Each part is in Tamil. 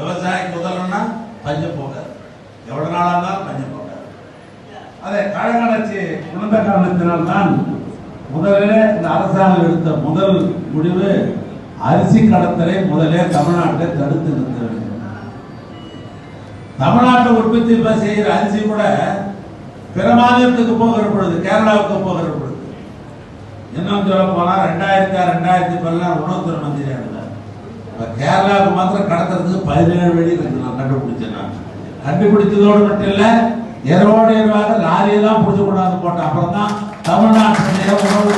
விவசாயிக்கு முதல்னா பஞ்சம் போகாது. எவ்வளவு நாளா இருந்தாலும் பஞ்சம் போகாது. அதை கழகலட்சி உணர்ந்த காரணத்தினால்தான் முதலில் இந்த அரசாங்கம் எடுத்த முதல் முடிவு அரிசி கடத்தலை முதலே தமிழ்நாட்டை தடுத்து நிறுத்த வேண்டும். தமிழ்நாட்டை உற்பத்தி செய்கிற அரிசி கூட பிற மாநிலத்துக்கு போகிற பொழுது கேரளாவுக்கு போகிற பொழுது இன்னும் சொல்ல போனால் ரெண்டாயிரத்தி ஆறு ரெண்டாயிரத்தி பதினாறு உணவுத்துறை மந்திரியாக இருந்தார். இப்ப கேரளாவுக்கு மாத்திரம் கடத்துறதுக்கு பதினேழு வழி நான் கண்டுபிடிச்சேன் நான். கண்டுபிடிச்சதோடு மட்டும் இல்லை இரவோடு இரவாக லாரியெல்லாம் பிடிச்சு கொண்டாந்து போட்டேன். அப்புறம் தான் தமிழ்நாட்டினுடைய உணவு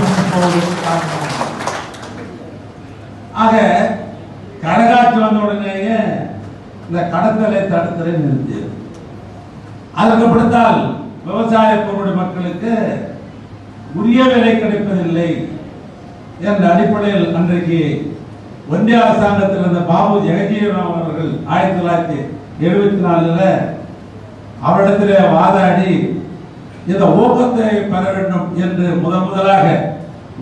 ஆக கடகாட்சி வந்த உடனேயே இந்த கடத்தலை தடுத்தலை நிறுத்தியது. அதற்கு பிடித்தால் விவசாய பொருளுடைய மக்களுக்கு உரிய விலை கிடைப்பதில்லை என்ற அடிப்படையில் அன்றைக்கு ஒன்றிய அரசாங்கத்தில் இருந்த பாபு ஜெகஜீவராம் அவர்கள் ஆயிரத்தி தொள்ளாயிரத்தி எழுபத்தி நாலுல அவரிடத்திலே வாதாடி இந்த ஊக்கத்தை பெற வேண்டும் என்று முதன் முதலாக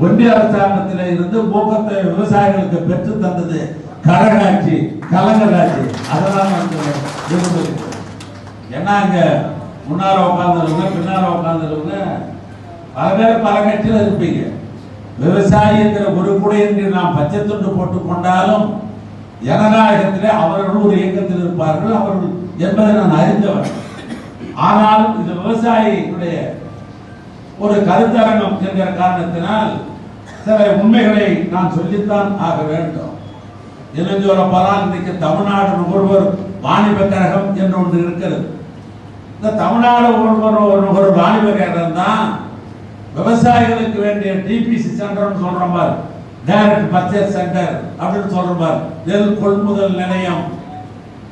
ஒன்றிய அரசாங்கத்தில் இருந்து ஊக்கத்தை விவசாயிகளுக்கு பெற்று தந்தது கரகாட்சி கலங்கராட்சி. அதெல்லாம் வந்து ஏன்னா இங்க முன்னார உட்காந்துருங்க பின்னார உட்காந்துருங்க பல பேர் பல கட்சியில் இருப்பீங்க. விவசாயத்தில் ஒரு என்று நாம் பச்சை துண்டு போட்டுக் கொண்டாலும் ஜனநாயகத்திலே அவர்கள் ஒரு இயக்கத்தில் இருப்பார்கள் அவர்கள் என்பதை நான் அறிந்தவர் ஆனாலும் இந்த விவசாயிகளுடைய ஒரு கருத்தரங்கம் என்கிற காரணத்தினால் சில உண்மைகளை நான் சொல்லித்தான் ஆக வேண்டும். இளஞ்சோர சொல்ல இன்றைக்கு தமிழ்நாடு நுகர்வோர் வாணிப கழகம் என்று ஒன்று இருக்கிறது. இந்த தமிழ்நாடு நுகர்வோர் விவசாயிகளுக்கு வேண்டிய டிபிசி சென்டர்னு சொல்ற மாதிரி. டைரக்ட் பர்ச்சேஸ் சென்டர் அப்படின்னு சொல்ற மாதிரி. நெல் கொள்முதல் நிலையம்.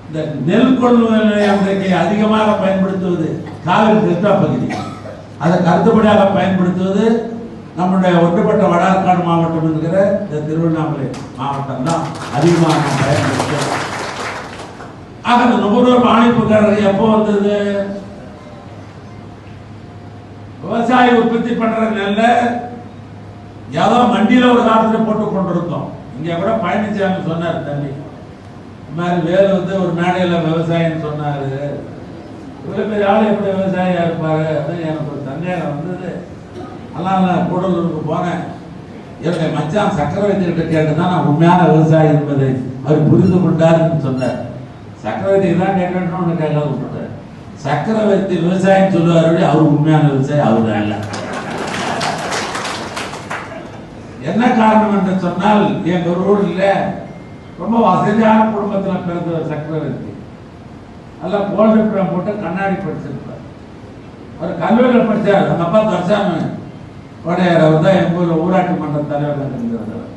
இந்த நெல் கொள்முதல் நிலையம் இன்றைக்கு அதிகமாக பயன்படுத்துவது காவிரி டெல்டா பகுதி. அதை கருத்துப்படியாக பயன்படுத்துவது நம்முடைய ஒன்றுபட்ட வடார்காடு மாவட்டம் என்கிற இந்த திருவண்ணாமலை மாவட்டம் தான் அதிகமாக பயன்படுத்த ஆக இந்த நுகர்வோர் பாணிப்புக்காரர் எப்போ வந்தது? விவசாய உற்பத்தி பண்றது நல்ல ஏதோ மண்டியில ஒரு காலத்துல போட்டு கொண்டிருந்தோம். இங்க கூட பழனிசாமி சொன்னார் தம்பி. இந்த மாதிரி வேலு வந்து ஒரு மேடையில விவசாயின்னு சொன்னாரு. இவ்வளவு பெரிய ஆள் எப்படி விவசாயியா இருப்பாரு? அப்படின்னு எனக்கு ஒரு சந்தேகம் வந்தது. எல்லாம் நான் கூடலூருக்கு போனேன். என்னுடைய மச்சான் சக்கரவர்த்திகிட்ட கேட்டு தான் நான் உண்மையான விவசாயி என்பதை அவர் புரிந்து கொண்டாருன்னு சொன்னார். சக்கரவர்த்தி தான் கேட்கணும்னு ஒன்று கேட்க விட்டுட்டார். சக்கரவர்த்தி விவசாயம் சொல்லுவாரு அவர் உண்மையான விவசாயி அவர் அல்ல. என்ன காரணம் என்று சொன்னால் எங்க ஊர்ல ரொம்ப வசதியான குடும்பத்தில் பிறந்த சக்கரவர்த்தி. நல்லா கோல்டு ஃப்ரேம் போட்டு கண்ணாடி படிச்சிருப்பார். அவர் கல்லூரியில் படித்தார் அந்த அப்பா தர்சாமி உடையார் அவர் தான் எங்கள் ஊரில் ஊராட்சி மன்ற தலைவராக இருந்தவர்.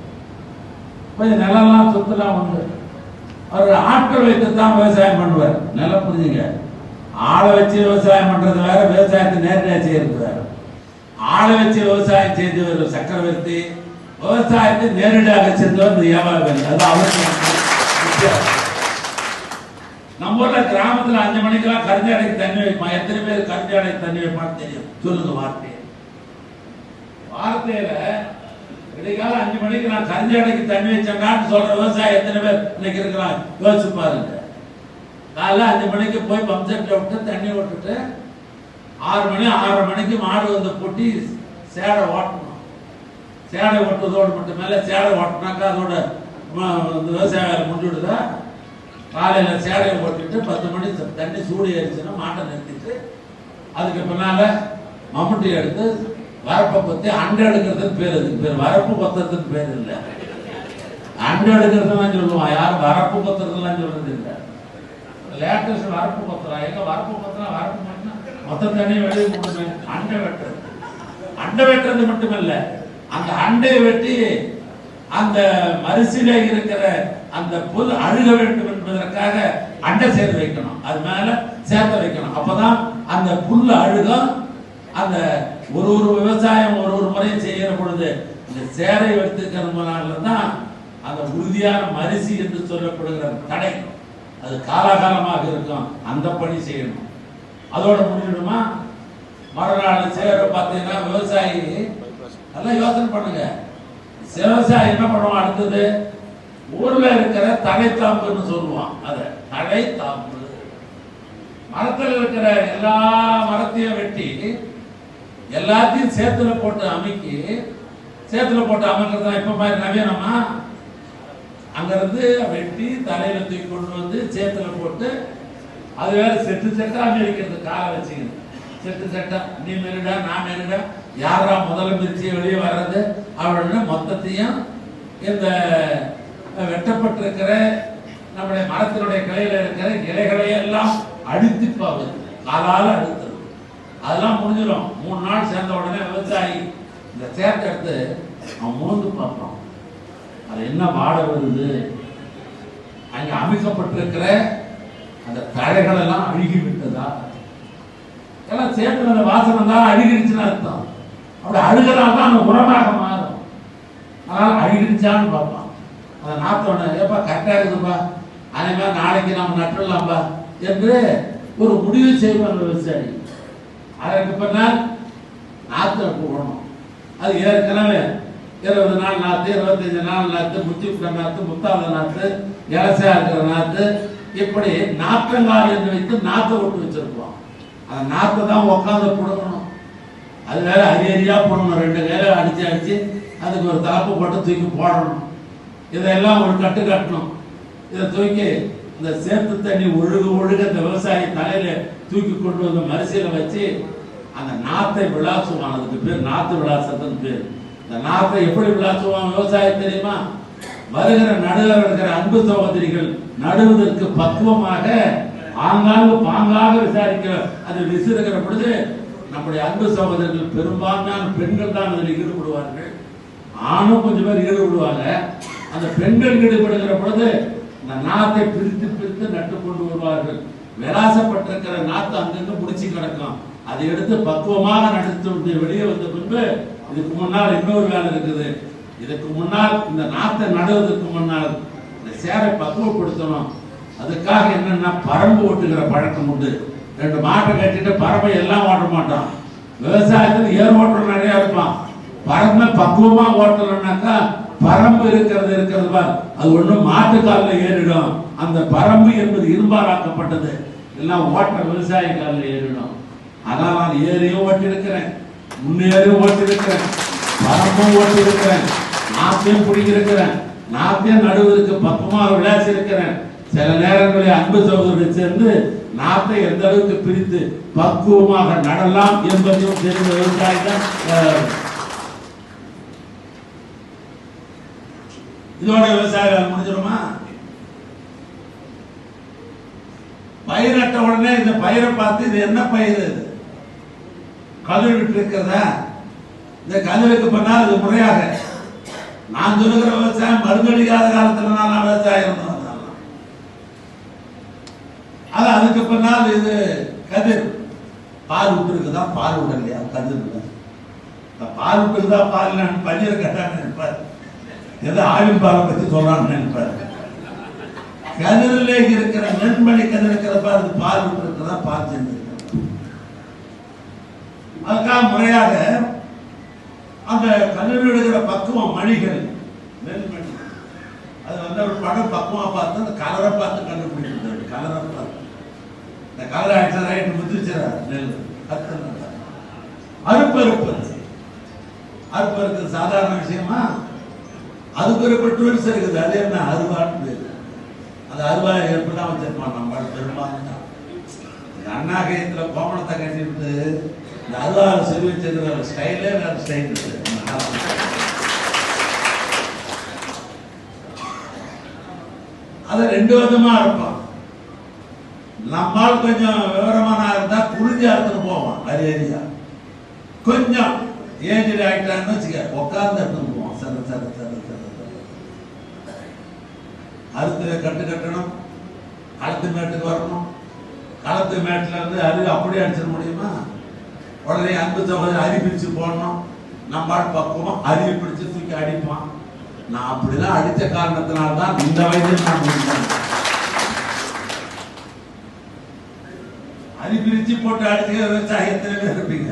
கொஞ்சம் நிலம்லாம் சொத்துலாம் உண்டு. அவர் ஆட்கள் வைத்து தான் விவசாயம் பண்ணுவார். நிலம் புரிஞ்சுங்க ஆளை வச்சு விவசாயம் பண்றது வேற விவசாயத்தை நேரடியாக செய்யறது வேற ஆளை வச்சு விவசாயம் செய்தவர் சக்கரவர்த்தி விவசாயத்தை நேரடியாக செஞ்சவர் இந்த வியாபாரம் அது அவருக்கு நம்ம ஊர்ல கிராமத்துல அஞ்சு மணிக்கெல்லாம் கருஞ்சாடைக்கு தண்ணி வைப்பான் எத்தனை பேர் கருஞ்சாடைக்கு தண்ணி வைப்பான்னு தெரியும். சொல்லுங்க வார்த்தையை. வார்த்தையில விடிகால அஞ்சு மணிக்கு நான் கருஞ்சாடைக்கு தண்ணி வச்சேன்னான்னு சொல்ற விவசாயி எத்தனை பேர் இன்னைக்கு இருக்கிறான் யோசிச்சு பாருங்க. காலைல அஞ்சு மணிக்கு போய் பம்ப் செட்டில் விட்டு தண்ணி விட்டுட்டு ஆறு மணி ஆறரை மணிக்கு மாடு வந்து பொட்டி சேடை ஓட்டணும். சேடை ஓட்டுறதோடு மட்டும் மேலே சேடை ஓட்டினாக்கா அதோட விவசாயம் விவசாய வேலை முடிஞ்சுடுதா காலையில் சேடையை ஓட்டிட்டு பத்து மணி தண்ணி சூடு ஏறிச்சுன்னா மாட்டை நிறுத்திட்டு அதுக்கு பின்னால் மம்முட்டி எடுத்து வரப்பை பற்றி அண்டை எடுக்கிறதுன்னு பேர் அதுக்கு பேர் வரப்பு பத்திரத்துக்கு பேர் இல்லை. அண்டை எடுக்கிறதுலாம் சொல்லுவான். யாரும் வரப்பு பத்திரத்துலாம் சொல்கிறது இல்லை லேட்டஸ்ட் வரப்பு பத்திரம் எங்க வரப்பு பத்திரம் வரப்பு மட்டும் மொத்த தண்ணியை வெளியே போடுமே அண்டை வெட்டுறது. அண்டை வெட்டுறது மட்டுமல்ல அந்த அண்டையை வெட்டி அந்த மரிசில இருக்கிற அந்த புல் அழுக வேண்டும் என்பதற்காக அண்டை சேர்த்து வைக்கணும். அது மேல சேர்த்து வைக்கணும். அப்பதான் அந்த புல் அழுகும். அந்த ஒரு ஒரு விவசாயம் ஒரு ஒரு முறையும் செய்கிற பொழுது இந்த சேரை எடுத்துக்கிறதுனால தான் அந்த உறுதியான மரிசி என்று சொல்லப்படுகிற தடை. அது காலாகாலமாக இருக்கும். அந்த பணி செய்யணும். அதோட முடிஞ்சிடுமா? மறுநாள் சேர பார்த்தீங்கன்னா விவசாயி நல்லா யோசனை பண்ணுங்க. விவசாயி என்ன பண்ணுவான்? அடுத்தது ஊர்ல இருக்கிற தழைத்தாம்புன்னு சொல்லுவான். அத தழைத்தாம்பு. மரத்தில் இருக்கிற எல்லா மரத்தையும் வெட்டி எல்லாத்தையும் சேத்துல போட்டு அமைக்கி சேத்துல போட்டு அமைக்கிறது தான் இப்ப மாதிரி நவீனமா? அங்கிருந்து வெட்டி தலையில தூக்கி கொண்டு வந்து சேத்துல போட்டு அது வேற செட்டு செட்டா மெரிக்கிறது காலை வச்சுக்கிது செட்டு செட்டா. நீ மெருடா நான் மெருடா யாரா முதல்ல மிதிச்சு வெளியே வர்றது? அப்படின்னு மொத்தத்தையும் இந்த வெட்டப்பட்டிருக்கிற நம்முடைய மரத்தினுடைய கிளையில இருக்கிற இலைகளை எல்லாம் அடித்து பாவது காலால அழுத்தது அதெல்லாம் முடிஞ்சிடும் மூணு நாள் சேர்ந்த உடனே விவசாயி இந்த சேர்த்து எடுத்து அவன் மூந்து பார்ப்பான். அது என்ன வாட வருது அங்கே அமைக்கப்பட்டிருக்கிற அந்த தழைகள் எல்லாம் அழுகி விட்டதா எல்லாம் சேர்த்து அந்த வாசனை தான் அழுகிடுச்சுன்னு அர்த்தம். அப்படி அழுகிறதால தான் அந்த உரமாக மாறும். அதனால அழுகிடுச்சான்னு பார்ப்பான். அதை நாத்தோட ஏப்பா கரெக்டாக இருக்குதுப்பா. அதே மாதிரி நாளைக்கு நம்ம நட்டுடலாம்பா. என்று ஒரு முடிவு செய்வோம் அந்த விவசாயி. அதற்கு பின்னால் நாற்று போடணும் அது ஏற்கனவே இருபது நாள் நாற்று இருபத்தஞ்சு நாள் நாற்று முத்தி நாற்று முத்தாத நாற்று இலசையா இருக்கிற நாற்று இப்படி நாற்றங்கால் என்று வைத்து நாற்றை விட்டு வச்சிருப்போம் அந்த நாற்றை தான் உட்காந்து பிடுங்கணும். அது வேற அரியறியா போடணும் ரெண்டு கையில அடிச்சு அடிச்சு அதுக்கு ஒரு தலப்பு போட்டு தூக்கி போடணும். இதெல்லாம் ஒரு கட்டு கட்டணும். இதை தூக்கி இந்த சேத்து தண்ணி ஒழுகு ஒழுக இந்த விவசாயி தலையில தூக்கி கொண்டு வந்து மரிசையில வச்சு அந்த நாத்தை விளாசுவான் ஆனதுக்கு பேர் நாத்து விளாசத்துன்னு பேர். இந்த நாட்டை எப்படி விளாசுவான் விவசாயம் தெரியுமா? வருகிற நடுவர் இருக்கிற அன்பு சகோதரிகள் நடுவதற்கு பக்குவமாக ஆங்காங்கு பாங்காக விசாரிக்க அது விசிறுகிற பொழுது நம்முடைய அன்பு சகோதரர்கள் பெரும்பான்மையான பெண்கள் தான் அதில் ஈடுபடுவார்கள். ஆணும் கொஞ்சம் பேர் ஈடுபடுவாங்க. அந்த பெண்கள் ஈடுபடுகிற பொழுது இந்த நாத்தை பிரித்து பிரித்து நட்டு கொண்டு வருவார்கள். விளாசப்பட்டிருக்கிற நாத்து அங்கங்க முடிச்சு கிடக்கும். அதை எடுத்து பக்குவமாக நடத்தி வெளியே வந்த பின்பு இதுக்கு முன்னால் இன்னொரு வேலை இருக்குது? இதுக்கு முன்னால் இந்த நாத்தை நடுவதற்கு முன்னால் இந்த சேரை பக்குவப்படுத்தணும். அதுக்காக என்னன்னா பரம்பு ஓட்டுகிற பழக்கம் உண்டு. ரெண்டு மாட்டை கட்டிட்டு பரம்பை எல்லாம் ஓட்ட மாட்டோம். விவசாயத்தில் ஏர் ஓட்டுற நிறையா இருப்பான் பரம்பை பக்குவமா ஓட்டணும்னாக்கா பரம்பு இருக்கிறது இருக்கிறது பார். அது ஒன்றும் மாட்டுக்காலில் ஏறிடும். அந்த பரம்பு என்பது இரும்பாலாக்கப்பட்டது எல்லாம் ஓட்ட விவசாய காலில் ஏறிடும். அதான் நான் ஏறியும் ஓட்டி முன்னேறி ஓட்டிருக்கிறேன். ஓட்டி ஓட்டிருக்கிறேன். நாத்தையும் பிடிக்கிருக்கிறேன் நாத்தையும் நடுவதற்கு பக்கமாக விளையாசி இருக்கிறேன் சில நேரங்களில் அன்பு சகோதரர்கள் சேர்ந்து நாட்டை எந்த அளவுக்கு பிரித்து பக்குவமாக நடலாம் என்பதையும் தெரிந்த விவசாயி தான் இதோட விவசாயிகள் முடிஞ்சிருமா பயிரட்ட உடனே இந்த பயிரை பார்த்து இது என்ன பயிர் இது? கதிர் விட்டு இருக்கிறதா இந்த கதிருக்கு பண்ணால் அது முறையாக. நான் சொல்லுகிற விவசாயம் மருந்தடிக்காத காலத்துல நான் விவசாயம் இருந்தோம் அது அதுக்கு பின்னால் இது கதிர். பால் விட்டுருக்குதா? பால் விடலையா? கதிர் விட இந்த பால் விட்டுருக்குதா பால் நான் பன்னீர் கட்டான்னு நினைப்பார். ஏதோ ஆவின் பாலை பத்தி சொல்றான்னு நினைப்பார். கதிரிலே இருக்கிற நெண்மணி கதிர் இருக்கிறப்ப அது பால் விட்டுருக்குதா பால் சேர்ந்து முறையாக அந்த கல்லூரியோட பக்குவம் மணிகள் நெல்மணி அது வந்து ஒரு படம் பக்குவமா பார்த்து அந்த கலரை பார்த்து கண்டுபிடிச்சிருந்தாரு கலரை பார்த்து. இந்த கலர் ஆயிடுச்சு ரைட்டு முத்திருச்சுரா நெல். கத்து அறுப்பு சாதாரண விஷயமா? அதுக்கு ஒரு பெட்ரோல்ஸ் இருக்குது. அது என்ன? அருவான்னு பேரு. அது அருவா எப்படிதான் வச்சிருப்பான் நம்ம பெரும்பாலும் அண்ணா அண்ணாகயத்துல கோமணத்தை கட்டிட்டு நல்லா அருவாவை ஸ்டைல நான் ஸ்டைலே ஸ்டைல் அது ரெண்டு விதமா இருப்பான் நம்மால் கொஞ்சம் விவரமான இருந்தா புரிஞ்சு அறுத்துட்டு போவான். அது ஏரியா கொஞ்சம் ஏஜ் ஆகிட்டான்னு வச்சுக்க உட்கார்ந்து அறுத்துட்டு போவான். சரி சரி சரி சரி சர. கட்டு கட்டணும். அடுத்த மேட்டுக்கு வரணும். களத்து மேட்டுல இருந்து அது அப்படியே அடிச்சிட உடனே அன்பு சகோதரி அரி பிரிச்சு போடணும். நம்ம பக்குவம் அருவி பிடிச்சு தூக்கி அடிப்பான். நான் அப்படிலாம் அடித்த காரணத்தினால்தான் இந்த வயதில் நான் முடித்தேன் அரி பிரிச்சு போட்டு அடிச்சு விவசாயத்தில் பேர் இருப்பீங்க.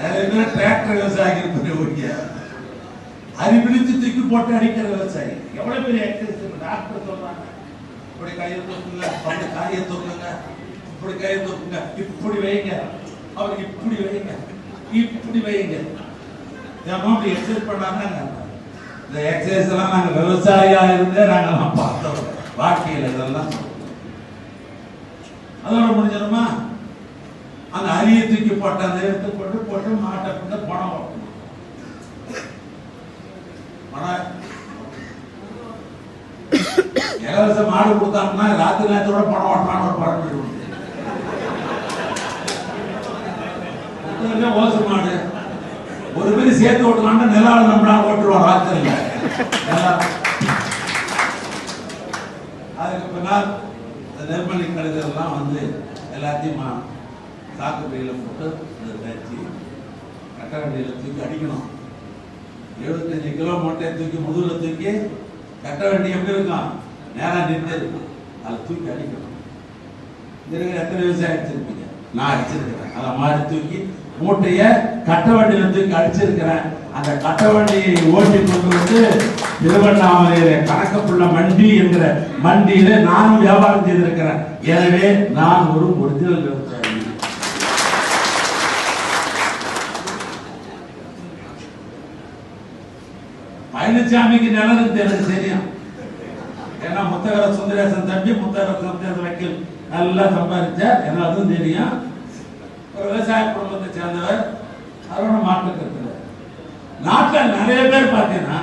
நிறைய பேர் டிராக்டர் விவசாயம் இருப்பீங்க அரி அறிவிழித்து தூக்கி போட்டு அடிக்கிற விவசாயி. எவ்வளவு பெரிய எக்ஸசைஸ் டாக்டர் சொல்றாங்க. இப்படி கையை தூக்குங்க. அப்படி காயை தூக்குங்க. இப்படி கை தூக்குங்க இப்படி வைங்க. அவருக்கு இப்படி வைங்க இப்படி வைங்க. என் இப்படி எக்ஸசைஸ் பண்ணாங்க இந்த எக்ஸசைஸ் எல்லாம் நாங்க விவசாயியா இருந்தே நாங்கெல்லாம் பார்த்தோம். வாழ்க்கையில இதெல்லாம். அதோட முடிஞ்சிடுமா? அந்த அரிய தூக்கி போட்டு அந்த எடுத்து போட்டு போட்டு மாட்டை கொண்டு பணம் ஓட்டணும். பணம். இலவச மாடு கொடுத்தாங்கன்னா ராத்திரி நேரத்தோட பணம் ஓட்டலான்னு ஒரு படம் தான் ஓசு மாடு ஒரு பேர் சேர்த்து ஓட்டலாம்னா நிலாவில் நம்மளா ஓட்டுருவோம் ராத்திரில அதுக்கு பின்னால் இந்த நெர்மலி கழுதெல்லாம் வந்து எல்லாத்தையும் தாக்கு சாக்கு போட்டு இதை தச்சு கட்டவண்டியில் தூக்கி அடிக்கணும். எழுபத்தஞ்சு கிலோ மூட்டையை தூக்கி முதுகுல தூக்கி கட்ட வண்டி எப்படி இருக்கும்? நேராக நின்று இருக்கும். அதை தூக்கி அடிக்கணும். இங்க இருக்கிற எத்தனை விவசாயம் அடிச்சிருப்பீங்க நான் அடிச்சிருக்கிறேன். அதை மாதிரி தூக்கி மூட்டைய கட்ட வண்டியில தூக்கி அடிச்சிருக்கிறேன் அந்த கட்ட வண்டியை ஓட்டி கொண்டு வந்து திருவண்ணாமலையில கணக்கப்புள்ள மண்டி என்கிற மண்டியில நானும் வியாபாரம் செய்திருக்கிறேன். எனவே நான் ஒரு ஒரிஜினல் விவசாயி. பழனிசாமிக்கு நிலனுக்கு எனக்கு தெரியும் ஏன்னா முத்தகர சுந்தரேசன் தம்பி முத்தகர சுந்தரேசன் வக்கீல் நல்லா சம்பாதிச்சார் எனக்கு தெரியும். விவசாய குடும்பத்தை சேர்ந்தவர் அதோட மாற்று நாட்டில் நிறைய பேர் பார்த்தீங்கன்னா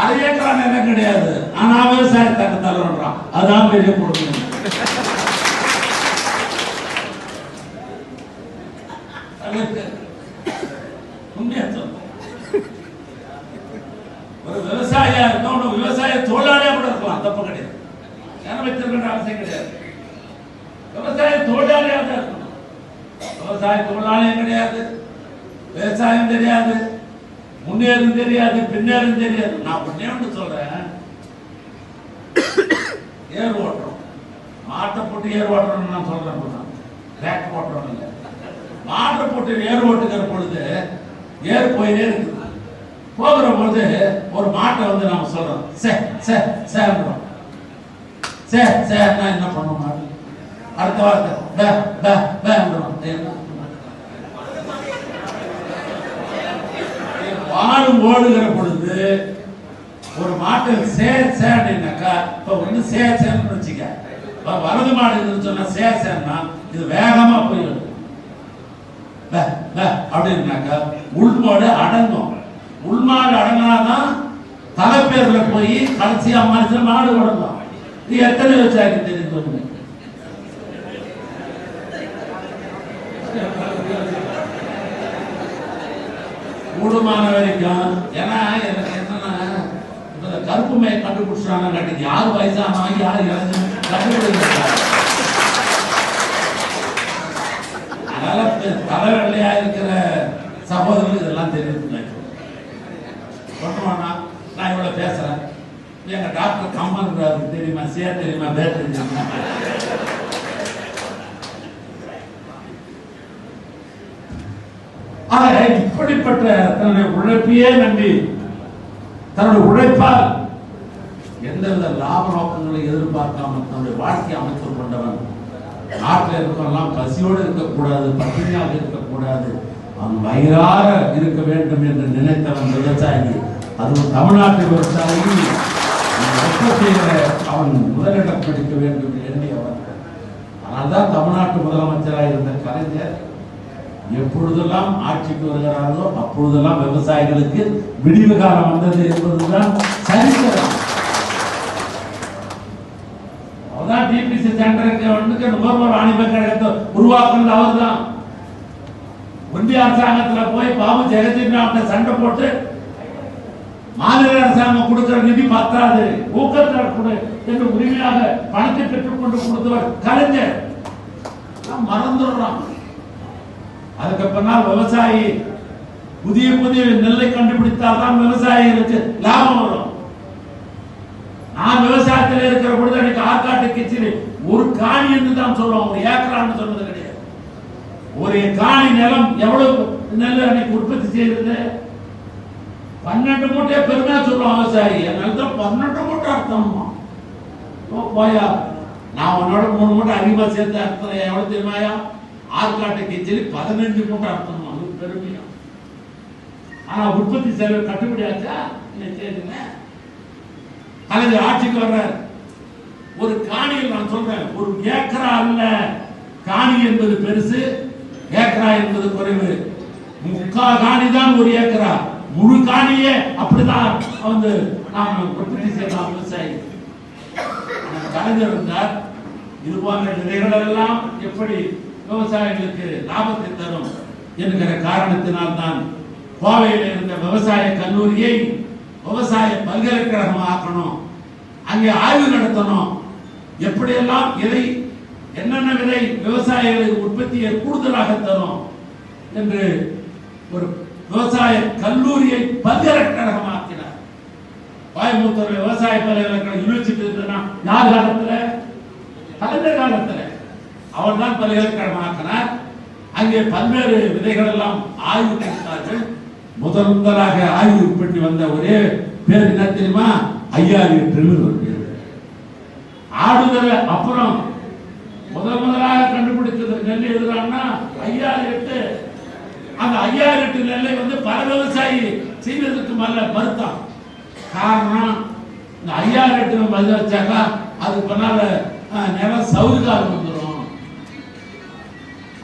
அரை ஏக்கரா நிலம் கிடையாது. ஆனால் விவசாயத்தை தலைவன்றான் அதான் பெரிய கொடுக்கணும் உண்மையா சொல்றேன் ஒரு விவசாயியா இருக்கணும் விவசாய தொழிலாளியா கூட இருக்கலாம் தப்பு கிடையாது ஏன்னா வச்சிருக்கிற அவசியம் கிடையாது விவசாய தொழிலாளியா தான் இருக்கணும் விவசாய தொழிலாளியும் கிடையாது விவசாயம் தெரியாது முன்னேறும் தெரியாது பின்னேறும் தெரியாது நான் ஒண்ணே ஒன்று சொல்றேன். ஏர் ஓட்டுறோம் மாட்டை போட்டு ஏர் ஓட்டுறோம்னு நான் சொல்றேன் இப்ப ஓட்டுறோம் இல்லை. மாட்டை போட்டு ஏர் ஓட்டுகிற பொழுது ஏர் போயிட்டே இருக்குது. போகிற பொழுது ஒரு மாட்டை வந்து நாம சொல்றோம். சே சே சேன்றோம். சே சேர்னா என்ன பண்ண மாட்டோம் அடுத்த வார்த்தை பே பே வாழும் ஓடுகிற பொழுது பொழுது ஒரு மாட்டு சே சேன்னாக்கா இப்போ ஒன்று சே சேர்னு வச்சுக்க. இப்ப வலது மாடு இருந்துன்னு சொன்னா சே சேர்னா இது வேகமாக போயிடும் பே, பே அப்படின்னாக்கா உள்மாடு அடங்கும். உள்மாடு அடங்கினாதான் தலைப்பேர்ல போய் கடைசியா மனுஷன் மாடு உடங்கும் இது எத்தனை வச்சாக்கு தெரிஞ்சு சொல்லுங்க கூடுமான வரைக்கும் ஏன்னா இந்த கண்டுபிடிச்சாங்க கட்டி யார் வயசானா யார் இறந்து? கண்டுபிடிக்கிறாங்க அதனால தலைவெள்ளையா இருக்கிற சகோதரர்கள் இதெல்லாம் தெரியுது சொல்லுவானா நான் இவ்வளவு பேசுறேன். எங்க டாக்டர் கம்மன் தெரியுமா? சே தெரியுமா? பேர் தெரியுமா ஆக இப்படிப்பட்ட தன்னுடைய உழைப்பையே நம்பி தன்னுடைய உழைப்பால் எந்தவித லாப நோக்கங்களை எதிர்பார்க்காமல் தன்னுடைய வாழ்க்கை அமைத்துக் கொண்டவன். நாட்டில் இருக்கவெல்லாம் பசியோடு இருக்கக்கூடாது பட்டினியாக இருக்கக்கூடாது. அவன் வயிறாக இருக்க வேண்டும் என்று நினைத்தவன் விவசாயி அதுவும் தமிழ்நாட்டு விவசாயி அவன் முதலிடம் பிடிக்க வேண்டும் என்று அவன். அதனால்தான் தமிழ்நாட்டு முதலமைச்சராக இருந்த கலைஞர் எப்பொழுதெல்லாம் ஆட்சிக்கு வருகிறார்களோ அப்பொழுதெல்லாம் விவசாயிகளுக்கு விடிவு காலம் வந்தது என்பதுதான் சரித்திரம். டிபிசி நுகர்வோர் வாணிப கழகத்தை ஒன்றிய அரசாங்கத்துல போய் பாபு ஜெகஜீவன் சண்டை போட்டு மாநில அரசாங்கம் கொடுக்கிற நிதி பத்தாது. ஊக்கத்தை கொடு என்று உரிமையாக பணத்தை பெற்றுக் கொண்டு கொடுத்தவர் கலைஞர். நாம் மறந்துடுறோம் அதுக்கு பின்னால் விவசாயி புதிய புதிய நெல்லை கண்டுபிடித்தால் தான் விவசாயிகளுக்கு லாபம் வரும். நான் விவசாயத்தில் இருக்கிற பொழுது எனக்கு ஆற்காட்டு கிச்சிரி ஒரு காணி என்று தான் சொல்றோம். ஒரு ஏக்கரான்னு சொன்னது கிடையாது. ஒரு காணி நிலம் எவ்வளவு நெல் அன்னைக்கு உற்பத்தி செய்யறது பன்னெண்டு மூட்டையை பெருமையா சொல்லுவாங்க விவசாயி என் பன்னெண்டு மூட்டை அர்த்தம்மா ஓ போயா நான் உன்னோட மூணு மூட்டை அதிகமா சேர்த்து அர்த்தம் எவ்வளவு தெரியுமாயா? ஆற்காட்டு கிச்சலி பதினஞ்சு மூட்டை அர்த்தம். அது பெருமையா? ஆனா உற்பத்தி செலவு கட்டுப்படி ஆச்சா? நிச்சயத்துங்க கலைஞர் ஆட்சிக்கு வர்றாரு. ஒரு காணியில் நான் சொல்றேன். ஒரு ஏக்கரா அல்ல. காணி என்பது பெருசு ஏக்கரா என்பது குறைவு. முக்கா காணி தான் ஒரு ஏக்கரா. முழு காணியே அப்படிதான் வந்து நாம் உற்பத்தி செய்யலாம் விவசாயி. கலைஞர் இருந்தார். இது போன்ற நிலைகள் எல்லாம் எப்படி விவசாயிகளுக்கு லாபத்தை தரும் என்கிற காரணத்தினால் தான் கோவையில் இருந்த விவசாய கல்லூரியை விவசாய பல்கலைக்கழகம் ஆக்கணும் அங்கே ஆய்வு நடத்தணும். எப்படியெல்லாம் எதை என்னென்ன விதை விவசாயிகளுக்கு உற்பத்தியை கூடுதலாக தரும் என்று ஒரு விவசாய கல்லூரியை பல்கலைக்கழகம் ஆக்கினார் கோயம்புத்தூர் விவசாய பல்கலைக்கழகம் யூனிவர்சிட்டி இருந்ததுன்னா யார் காலத்துல? கலைஞர் காலத்துல. அவர் தான் பல்கலைக்கழகம் ஆக்கினார் அங்கே பல்வேறு விதைகள் எல்லாம் ஆய்வு கொடுத்தார்கள். முதல் முதலாக ஆய்வு பண்ணி வந்த ஒரே பேர் என்ன தெரியுமா? ஐயாறு எட்டு ஆடுதல அப்புறம் முதல் முதலாக கண்டுபிடித்தது நெல் எதுறான்னா ஐயாறு எட்டு. அந்த ஐயாயிரம் எட்டு நெல்லை வந்து பல விவசாயி செய்வதற்கு மல்ல மறுத்தான். காரணம் இந்த ஐயாயிரம் எட்டு மது வச்சாக்கா அதுக்கு பின்னால நிலம் சவுதுகாரம் வந்துடும்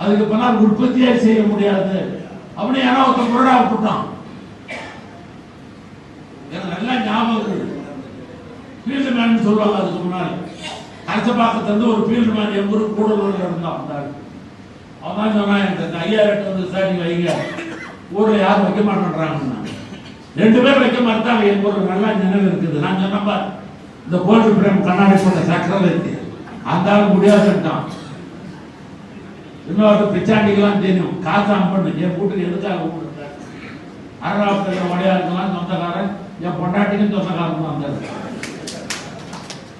அதுக்கு பின்னால் உற்பத்தியே செய்ய முடியாது. அப்படி ஏன்னா ஒருத்தன் முரடா விட்டுட்டான். எனக்கு நல்லா ஞாபகம் இருக்கு. ஃபீல்டு மேன் சொல்லுவாங்க அதுக்கு முன்னாடி. அரசபாக்கத்துல இருந்து ஒரு ஃபீல்டு மேன் எங்க ஊருக்கு கூடலூர்ல இருந்தான் அந்த அவன் தான் சொன்னான் இந்த ஐயாயிரம் வந்து சார் நீங்க வைங்க. ஊர்ல யாரும் வைக்க மாட்டேன்றாங்கன்னா ரெண்டு பேர் வைக்க மாட்டாங்க என் ஊர்ல நல்லா நினைவு இருக்குது. நான் சொன்னப்பா இந்த கோல்டு பிரேம் கண்ணாடி போட்ட சக்கரவர்த்தி அந்த ஆள் முடியாதுட்டான் இன்னொரு பிச்சாண்டிக்கெல்லாம் தெரியும். காசு பண்ணு என் வீட்டுக்கு எதுக்காக கூப்பிடுறேன் அருணாபுரம் இருக்கலாம் சொந்தக்காரன். என் பொண்டாட்டிக்கும் சொந்தக்காரன் தான்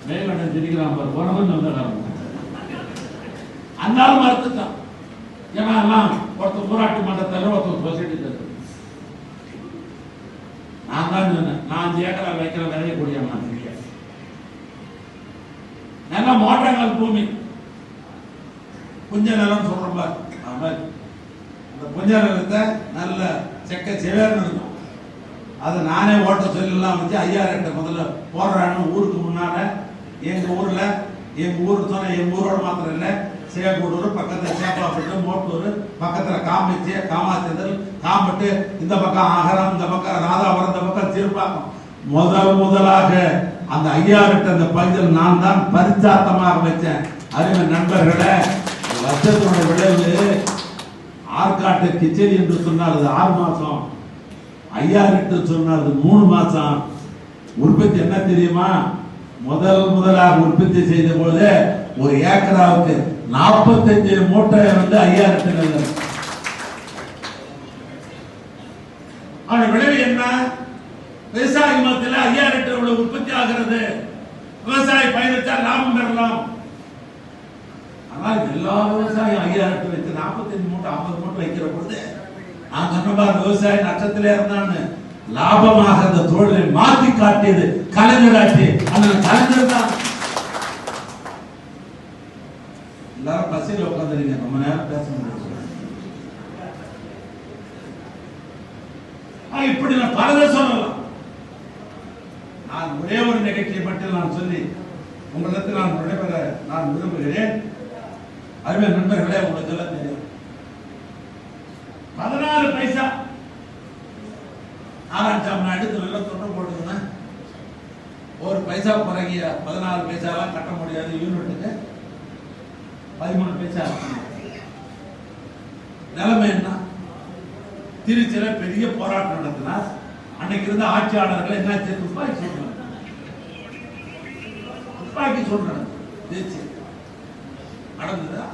அந்த மேல்வண்டன் திரிக்கிறான் பாரு உனக்கும் சொந்தக்காரன் தான். அந்த ஆள் மறுத்துட்டான் ஏன்னா எல்லாம் ஒருத்தர் ஊராட்சி மன்ற தலைவர் ஒருத்தர் சொசைட்டி தலைவர் நான் தான் சொன்னேன் நான் அஞ்சு ஏக்கரா வைக்கிற விதைய கூடிய நல்லா மோட்டங்கள் பூமி. புஞ்ச நிலம் சொல்றோம் பாரு. அது மாதிரி. அந்த புஞ்ச நிலத்தை நல்ல செக்க செவேர்னு இருக்கும். அதை நானே ஓட்ட சொல்லலாம் வச்சு ஐயாயிரம் முதல்ல போடுறான்னு ஊருக்கு முன்னால எங்க ஊர்ல எங்க ஊர் சொன்ன எங்க ஊரோட மாத்திரம் இல்ல. சேகூடூர் பக்கத்துல சேப்பாப்பட்டு மோட்டூர் பக்கத்துல காமிச்சி காமாச்சந்தல் காம்பட்டு இந்த பக்கம் ஆகரம் இந்த பக்கம் ராதாபுரம் இந்த பக்கம் திருப்பாக்கம். முதல் முதலாக அந்த ஐயாயிரத்து அந்த பகுதியில் நான் தான் பரிச்சாத்தமாக வச்சேன். அருமை நண்பர்களே இந்த வருஷத்தினுடைய விளைவு ஆற்காட்டு கிச்சடி என்று சொன்னால் அது ஆறு மாசம். ஐயாயிரத்து சொன்னால் அது மூணு மாசம். உற்பத்தி என்ன தெரியுமா? முதல் முதலாக உற்பத்தி செய்த பொழுது ஒரு ஏக்கராவுக்கு நாற்பத்தஞ்சு மூட்டை வந்து ஐயாயிரத்து நெல் அவனுடைய விளைவு என்ன? விவசாய ஐயாயிரம் ஐயாயிரத்து உள்ள உற்பத்தி ஆகிறது. விவசாயி பயணிச்சா லாபம் பெறலாம். ஆனால் எல்லா விவசாயம் ஐயாயிரத்து வைத்து நாற்பத்தஞ்சு மூட்டை ஐம்பது மூட்டை வைக்கிற பொழுது நான் சொன்ன மாதிரி விவசாயி நஷ்டத்திலே இருந்தான்னு. லாபமாக அந்த தொழிலை மாற்றி காட்டியது கலைஞராட்சி அந்த கலைஞர் தான். எல்லாரும் பஸ்ஸில் உட்காந்துருங்க. ரொம்ப நேரம் பேச இப்படி நான் பலதை சொல்லலாம். நான் ஒரே ஒரு நிகழ்ச்சியை மட்டும் நான் சொல்லி உங்களிடத்தில் நான் விடைபெற நான் விரும்புகிறேன். அருமை நண்பர்களே உங்களுக்கு எல்லாம் தெரியும். பதினாறு பைசா நாராயணசாமி எடுத்து நல்ல தொண்டை போட்டுருந்தேன் ஒரு பைசா குறைகிய பதினாலு பைசாலாம் கட்ட முடியாது யூனிட்டுக்கு பதிமூணு பைசா. நிலைமை என்ன? திருச்சியில பெரிய போராட்டம் நடத்தினார். அன்னைக்கு இருந்த ஆட்சியாளர்கள் என்ன துப்பாக்கி சொல்றாங்க துப்பாக்கி சொல்றாங்க திருச்சி நடந்ததா?